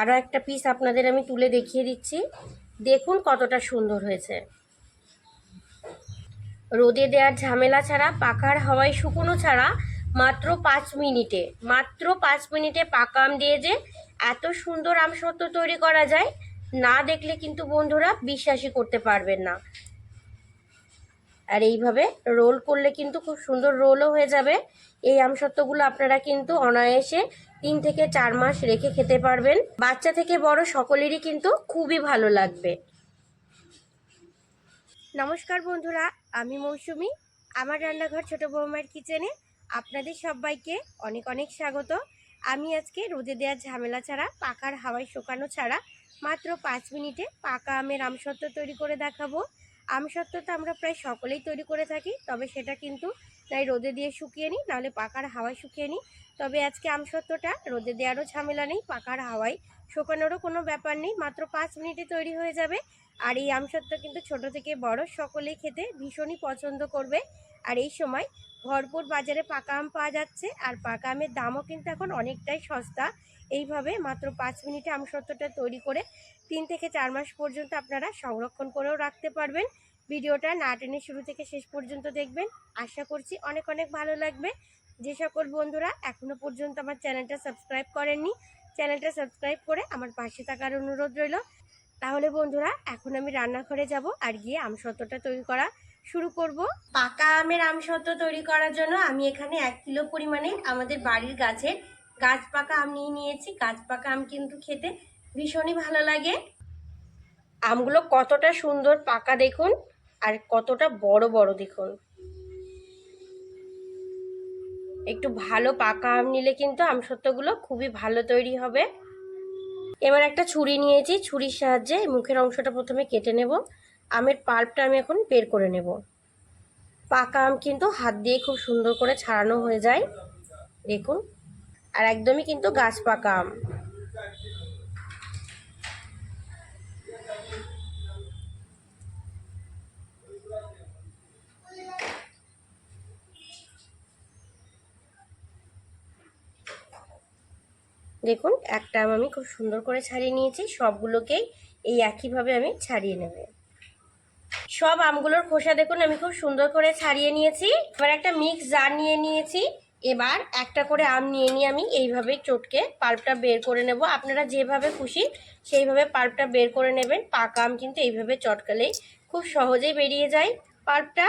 আরও একটা পিস আপনাদের আমি তুলে দেখিয়ে দিচ্ছি। দেখুন কতটা সুন্দর হয়েছে। রোদে দেওয়ার ঝামেলা ছাড়া পাকার হাওয়ায় শুকনো ছাড়া মাত্র পাঁচ মিনিটে, মাত্র পাঁচ মিনিটে পাকা আম দিয়ে যে এত সুন্দর আম সত্য তৈরি করা যায়, না দেখলে কিন্তু বন্ধুরা বিশ্বাসই করতে পারবেন না। আর এইভাবে রোল করলে কিন্তু খুব সুন্দর রোলও হয়ে যাবে। এই আমসত্ত্বগুলো আপনারা কিন্তু অনায়াসে তিন থেকে চার মাস রেখে খেতে পারবেন। বাচ্চা থেকে বড় সকলেরই কিন্তু খুবই ভালো লাগবে। নমস্কার বন্ধুরা, আমি মৌসুমি। আমার রান্নাঘর ছোট বৌমার কিচেনে আপনাদের সবাইকে অনেক অনেক স্বাগত। আমি আজকে রোদে দেওয়ার ঝামেলা ছাড়া, পাকার হাওয়ায় শুকানো ছাড়া মাত্র পাঁচ মিনিটে পাকা আমের আমসত্ত্ব তৈরি করে দেখাবো। আমসত্ত্ব তো আমরা প্রায় সকলেই তৈরি করে থাকি, তবে সেটা কিন্তু তাই রোদে দিয়ে শুকিয়ে নিই, নাহলে পাকার হাওয়ায় শুকিয়ে নিই। তবে আজকে আমসত্ত্বটা, রোদে দেওয়ারও ঝামেলা নেই, পাকার হাওয়ায় শুকানোরও কোনো ব্যাপার নেই, মাত্র পাঁচ মিনিটে তৈরি হয়ে যাবে। আর এই আমসত্ত্ব কিন্তু ছোট থেকে বড়, সকলেই খেতে ভীষণই পছন্দ করবে। আর এই সময় ভরপুর বাজারে পাকা আম পাওয়া যাচ্ছে, আর পাকা আমের দামও কিন্তু এখন অনেকটাই সস্তা। এইভাবে মাত্র পাঁচ মিনিটে আমসত্ত্বটা তৈরি করে তিন থেকে চার মাস পর্যন্ত আপনারা সংরক্ষণ করেও রাখতে পারবেন। ভিডিওটা না টেনে শুরু থেকে শেষ পর্যন্ত দেখবেন। আশা করছি অনেক অনেক ভালো লাগবে। যে সকল বন্ধুরা এখনও পর্যন্ত আমার চ্যানেলটা সাবস্ক্রাইব করেননি, চ্যানেলটা সাবস্ক্রাইব করে আমার পাশে থাকার অনুরোধ রইল। তাহলে বন্ধুরা, এখন আমি রান্নাঘরে যাব আর গিয়ে আম আমসত্ত্বটা তৈরি করা শুরু করব। পাকা আমের আমসত্ত্ব তৈরি করার জন্য আমি এখানে এক কিলো পরিমাণে আমাদের বাড়ির গাছের গাছ পাকা আম নিয়ে নিয়েছি। গাছ পাকা আম কিন্তু খেতে ভীষণই ভালো লাগে। আমগুলো কতটা সুন্দর পাকা দেখুন আর কতটা বড় বড় দেখুন। একটু ভালো পাকা আম নিলে কিন্তু আমসত্ত্বগুলো খুবই ভালো তৈরি হবে। এবার একটা ছুরি নিয়েছি। ছুরির সাহায্যে মুখের অংশটা প্রথমে কেটে নেব। আমের পাল্পটা আমি এখন বের করে নেব। পাকা আম কিন্তু হাত দিয়ে খুব সুন্দর করে ছাড়ানো হয়ে যায়। দেখুন, আর একদমই কিন্তু গাছ পাকা আম। দেখুন, একটা আম আমি খুব সুন্দর করে ছাড়িয়ে নিয়েছি। সবগুলোকেই এই একইভাবে আমি ছাড়িয়ে নেব। সব আমগুলোর খোসা দেখুন, আমি খুব সুন্দর করে ছাড়িয়ে নিয়েছি। এবার একটা মিক্স জার নিয়ে নিয়েছি। এবার একটা করে আম নিয়ে নিয়ে আমি এইভাবে চটকে পাল্পটা বের করে নেব। আপনারা যেভাবে খুশি সেইভাবে পাল্পটা বের করে নেবেন। পাকা আম কিন্তু এইভাবে চটকালেই খুব সহজেই বেরিয়ে যায়। পাল্পটা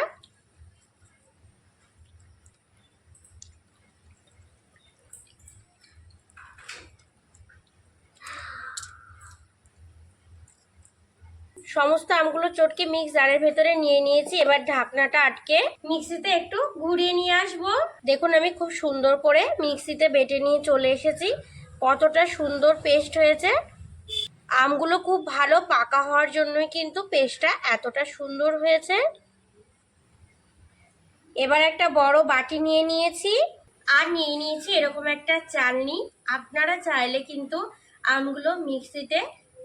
সমস্ত আমগুলো চটকে মিক্স জারের ভেতরে নিয়ে নিয়েছি। এবার ঢাকনাটা আটকে মিক্সিতে একটু ঘুরিয়ে নিয়ে আসব। দেখুন, আমি খুব সুন্দর করে মিক্সিতে বেটে নিয়ে চলে এসেছি। কতটা সুন্দর পেস্ট হয়েছে। আমগুলো খুব ভালো পাকা হওয়ার জন্যই কিন্তু পেস্টটা এতটা সুন্দর হয়েছে। এবার একটা বড় বাটি নিয়ে নিয়েছি। আর নিয়ে নিয়েছি এরকম একটা চালনি। আপনারা চাইলে কিন্তু আমগুলো মিক্সিতে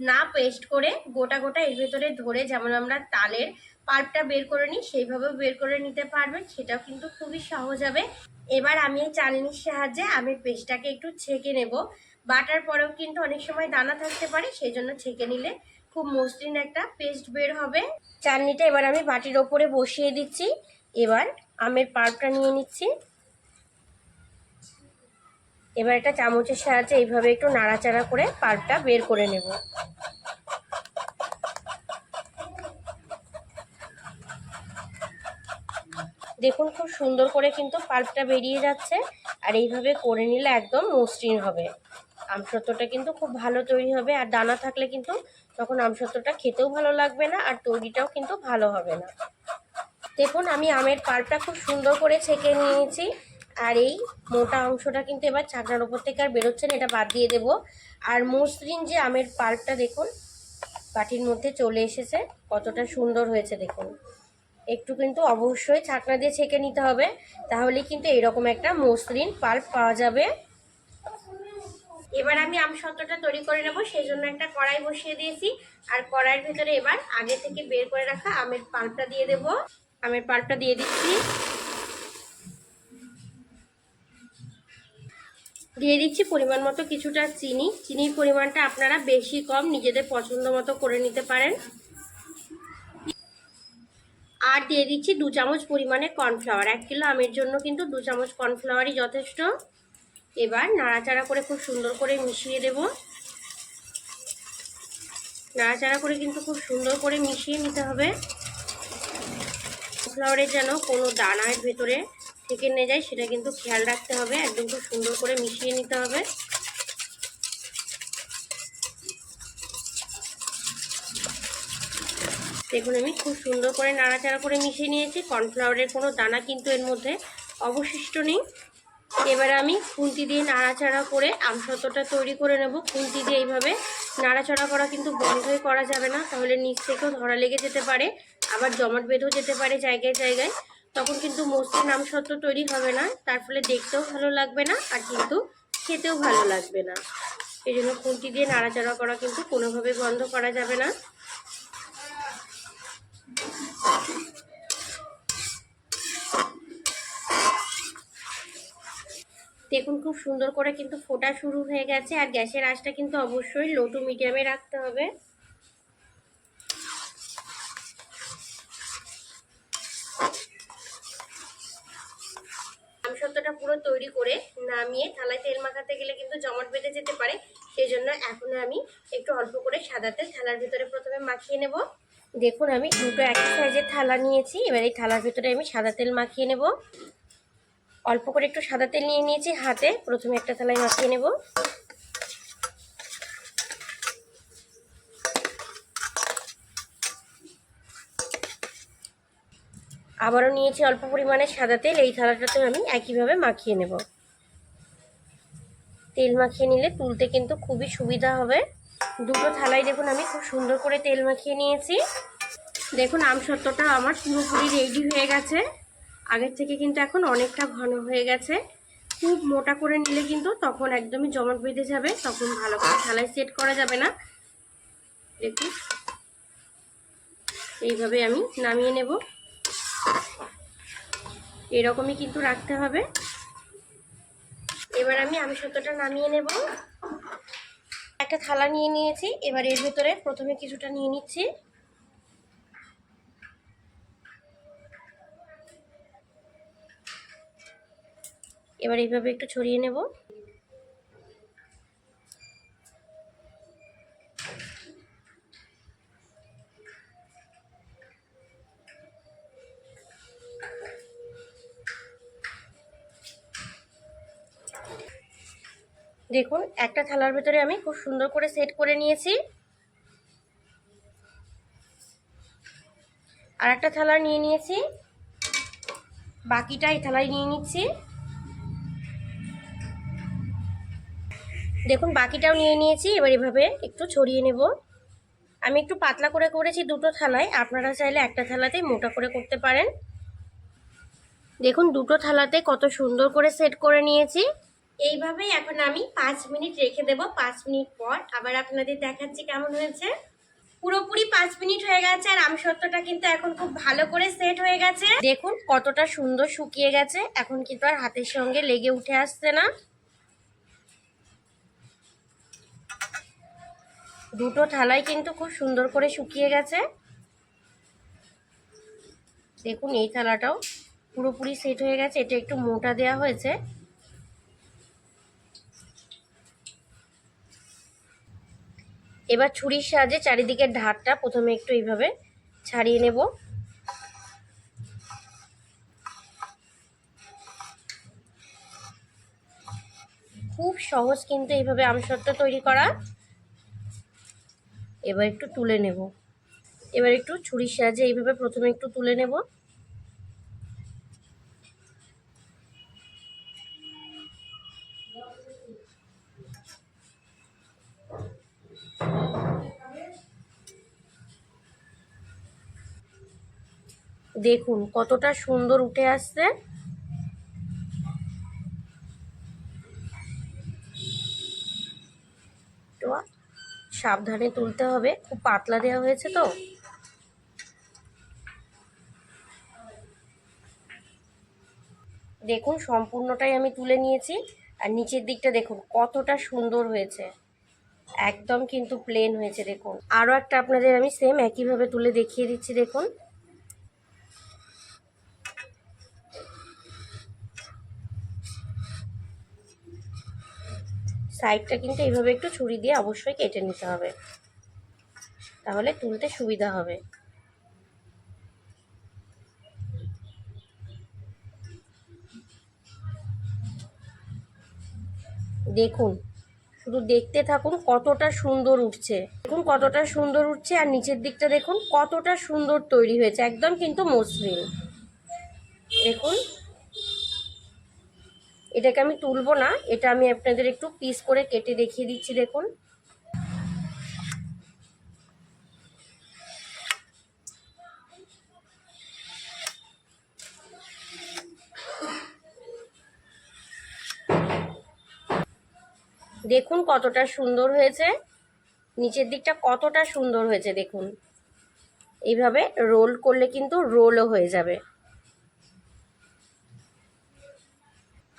না পেস্ট করে গোটা গোটা এর ভেতরে ধরে যেমন আমরা তালের পাল্পটা বের করে নিই, সেইভাবেও বের করে নিতে পারবেন সেটাও কিন্তু খুবই সহজ হবে। এবার আমি এই চালনির সাহায্যে আমের পেস্টটাকে একটু ছেঁকে নেব। বাটার পরেও কিন্তু অনেক সময় দানা থাকতে পারে সেই জন্য ছেঁকে নিলে খুব মসৃণ একটা পেস্ট বের হবে। চালনিটা এবার আমি বাটির ওপরে বসিয়ে দিচ্ছি। এবার আমের পাল্পটা নিয়ে নিচ্ছি। এবার একটা চামচের সাহায্যে এইভাবে একটু নাড়াচাড়া করে পাল্পটা বের করে নেব। দেখুন খুব সুন্দর করে কিন্তু পাল্পটা বেরিয়ে যাচ্ছে, আর এইভাবে করে নিলে একদম মসৃণ হবে। আমসত্ত্বটা কিন্তু খুব ভালো তৈরি হবে, আর দানা থাকলে কিন্তু তখন আমসত্ত্বটা খেতেও ভালো লাগবে না, আর তৈরিটাও কিন্তু ভালো হবে না। দেখুন, আমি আমের পাল্পটা খুব সুন্দর করে ছেঁকে নিয়েছি, আর এই মোটা অংশটা কিন্তু এবার ছাকনার ওপর থেকে আর বেরোচ্ছে না, এটা বাদ দিয়ে দেব। আর মসৃণ যে আমের পাল্পটা দেখুন, বাটির মধ্যে চলে এসেছে, কতটা সুন্দর হয়েছে দেখুন। একটু কিন্তু অবশ্যই ছাকনা দিয়ে ছেঁকে নিতে হবে। তাহলে কিন্তু এরকম একটা মসৃণ পাল্প পাওয়া যাবে। এবার আমি আম সত্ত্বটা তৈরি করে নেব সেই জন্য একটা কড়াই বসিয়ে দিয়েছি। আর কড়াইয়ের ভেতরে এবার আগে থেকে বের করে রাখা আমের পাল্পটা দিয়ে দেব। আমের পাল্পটা দিয়ে দিচ্ছি। দিয়ে দিচ্ছি পরিমাণ মতো কিছুটা চিনি। চিনির পরিমাণটা আপনারা বেশি কম নিজেদের পছন্দ মতো করে নিতে পারেন। আর দিয়ে দিচ্ছি দু চামচ পরিমাণে কর্নফ্লাওয়ার। এক কিলো আমের জন্য কিন্তু দু চামচ কর্নফ্লাওয়ারই যথেষ্ট। এবার নাড়াচাড়া করে খুব সুন্দর করে মিশিয়ে দেব। নাড়াচাড়া করে কিন্তু খুব সুন্দর করে মিশিয়ে নিতে হবে। কর্নফ্লাওয়ারের যেন কোনো দানার ভেতরে থেকে নিয়ে যায়, সেটা কিন্তু খেয়াল রাখতে হবে। একদম খুব সুন্দর করে মিশিয়ে নিতে হবে। দেখুন আমি খুব সুন্দর করে নাড়াচাড়া করে মিশিয়ে নিয়েছি। কর্নফ্লাওয়ারের কোনো দানা কিন্তু এর মধ্যে অবশিষ্ট নেই। এবার আমি খুন্তি দিয়ে নাড়াচাড়া করে আমসত্বটা তৈরি করে নেব। খুন্তি দিয়ে এইভাবে নাড়াচাড়া করা কিন্তু বন্ধই করা যাবে না। তাহলে নিচ থেকেও ধরা লেগে যেতে পারে, আবার জমাট বেঁধেও যেতে পারে জায়গায় জায়গায়। তখন কিন্তু মসৃণ আমসত্ব তৈরি হবে না। তার ফলে দেখতেও ভালো লাগবে না আর কিন্তু খেতেও ভালো লাগবে না। এই জন্য খুন্তি দিয়ে নাড়াচাড়া করা কিন্তু কোনোভাবে বন্ধ করা যাবে না। দেখুন, খুব সুন্দর করে কিন্তু ফোটা শুরু হয়ে গেছে আর গ্যাসের আঁচটা কিন্তু অবশ্যই লো টু মিডিয়ামে রাখতে হবে। আমসত্ত্বটা পুরো তৈরি করে নামিয়ে থালায় তেল মাখাতে গেলে কিন্তু জমাট বেঁধে যেতে পারে, সেই জন্য এখন আমি একটু অল্প করে সাদা তেল থালার ভিতরে প্রথমে মাখিয়ে নেব। দেখুন, আমি দুটো একই সাইজের থালা নিয়েছি, এবার এই থালার ভিতরে আমি সাদা তেল মাখিয়ে নেব। অল্প করে একটু সাদা তেল নিয়ে নিয়েছি হাতে। প্রথমে একটা থালায় মাখিয়ে নেব। আবারও নিয়েছি অল্প পরিমাণে সাদা তেল। এই থালাটাতে আমি একইভাবে মাখিয়ে নেব। তেল মাখিয়ে নিলে তুলতে কিন্তু খুবই সুবিধা হবে। দুটো থালায় দেখুন, আমি খুব সুন্দর করে তেল মাখিয়ে নিয়েছি। দেখুন আমসত্ত্বটা আমার পুরোপুরি রেডি হয়ে গেছে। আগের থেকে কিন্তু এখন অনেকটা ঘন হয়ে গেছে। খুব মোটা করে নিলে কিন্তু তখন একদমই জমাট বেঁধে যাবে, তখন ভালো করে থালায় সেট করা যাবে না। দেখুন। এইভাবে আমি নামিয়ে নেব। এরকমই কিন্তু রাখতে হবে। এবার আমি আমি সত্যটা নামিয়ে নেব। একটা থালা নিয়ে নিয়েছি। এবার এর ভেতরে প্রথমে কিছুটা নিয়ে নিচ্ছি। এবার এইভাবে একটু ছড়িয়ে নেব। দেখুন, একটা থালার ভেতরে আমি খুব সুন্দর করে সেট করে নিয়েছি। আর একটা থালা নিয়ে নিয়েছি। বাকিটা এই থালায় নিয়ে নিচ্ছি। দেখুন, বাকিটাও নিয়ে নিয়েছি, এবার এভাবে একটু ছড়িয়ে নেব। আমি একটু পাতলা করে করেছি দুটো থালায়, আপনারা চাইলে একটা থালাতে মোটা করে করতে পারেন। দেখুন, দুটো থালাতে কত সুন্দর করে সেট করে নিয়েছি। এইভাবেই এখন আমি পাঁচ মিনিট রেখে দেব, পাঁচ মিনিট পর। আবার আপনাদের দেখাচ্ছি কেমন হয়েছে। পুরোপুরি পাঁচ মিনিট হয়ে গেছে, আর আমসত্ত্বটা কিন্তু এখন খুব ভালো করে সেট হয়ে গেছে। দেখুন, কতটা সুন্দর শুকিয়ে গেছে। এখন কিন্তু আর হাতের সঙ্গে লেগে উঠে আসছে না। দুটো থালাই কিন্তু খুব সুন্দর করে শুকিয়ে গেছে। দেখুন, এই থালাটাও পুরোপুরি সেট হয়ে গেছে। এটা একটু মোটা দেওয়া হয়েছে। এবার ছুরির সাহায্যে চারিদিকের ধারটা প্রথমে একটু এইভাবে ছাড়িয়ে নেব। খুব সহজ কিন্তু এইভাবে আমসত্ত্ব তৈরি করা। এবার একটু তুলে নেব। এবার একটু ছুরির সাহায্যে এইভাবে প্রথমে একটু তুলে নেব। দেখুন কতটা সুন্দর উঠে আসছে। তো সাবধানে তুলতে হবে। খুব পাতলা দেওয়া হয়েছে তো। দেখুন, সম্পূর্ণটাই আমি তুলে নিয়েছি। আর নিচের দিকটা দেখুন, কতটা সুন্দর হয়েছে। একদম কিন্তু প্লেন হয়েছে, দেখুন। আরও একটা আপনাদের আমি সেম একইভাবে তুলে দেখিয়ে দিচ্ছি, দেখুন। সাইডটা কিন্তু এইভাবে একটু ছুরি দিয়ে অবশ্যই কেটে নিতে হবে। তাহলে তুলতে সুবিধা হবে। দেখুন, শুধু দেখতে থাকুন কতটা সুন্দর উঠছে। দেখুন কতটা সুন্দর উঠছে আর নিচের দিকটা দেখুন কতটা সুন্দর তৈরি হয়েছে। একদম কিন্তু মসৃণ। দেখুন। এটাকে আমি তুলবো না, এটা আমি আপনাদের একটু পিস করে কেটে দেখিয়ে দিচ্ছি, দেখুন। দেখুন কতটা সুন্দর হয়েছে। নিচের দিকটা কতটা সুন্দর হয়েছে, দেখুন। এইভাবে রোল করলে কিন্তু রোলও হয়ে যাবে।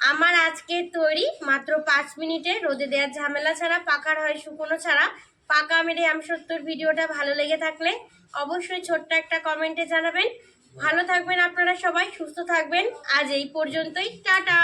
আমার আজকে তৈরি মাত্র পাঁচ মিনিটে রোদে দেওয়ার ঝামেলা ছাড়া পাকার হয় শুকনো ছাড়া। পাকা মেরে আমসত্তর ভিডিওটা ভালো লেগে থাকলে অবশ্যই ছোট্ট একটা কমেন্টে জানাবেন। ভালো থাকবেন আপনারা সবাই, সুস্থ থাকবেন। আজ এই পর্যন্তই। টাটা!